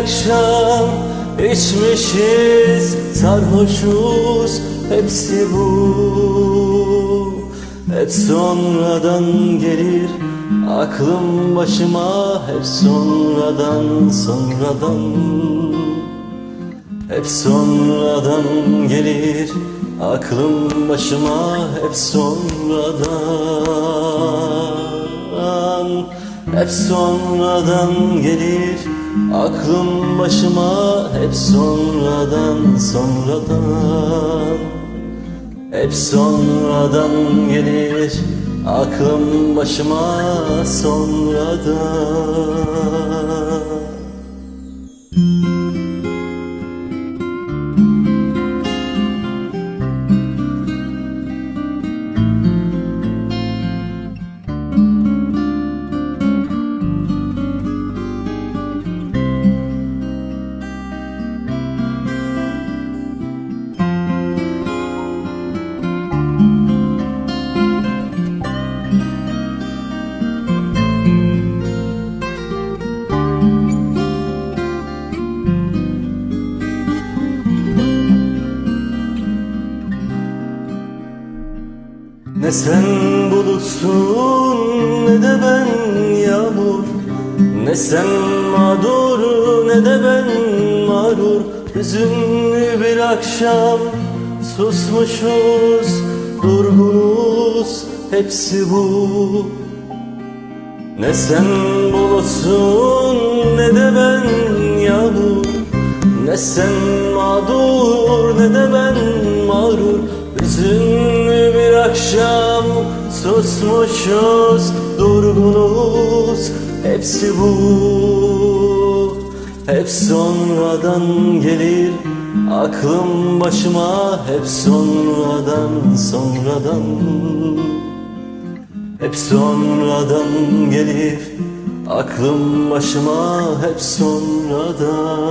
akşam içmişiz Sarhoşuz hepsi bu. Hep sonradan gelir aklım başıma Hep sonradan sonradan. Hep sonradan gelir aklım başıma hep sonradan. Hep sonradan gelir aklım başıma hep sonradan sonradan Hep sonradan gelir. Aklım başıma sonradan Ne sen bulutsun ne de ben yağmur. Ne sen mağdur ne de ben mağrur. Hüzünlü bir akşam susmuşuz Durgunuz hepsi bu. Ne sen bulutsun ne de ben yağmur. Ne sen mağdur ne de ben mağrur. Hüzünlü akşam susmuşuz Durgunuz. Hepsi bu Hep sonradan gelir. Aklım başıma Hep sonradan sonradan. Hep sonradan gelir. Aklım başıma hep sonradan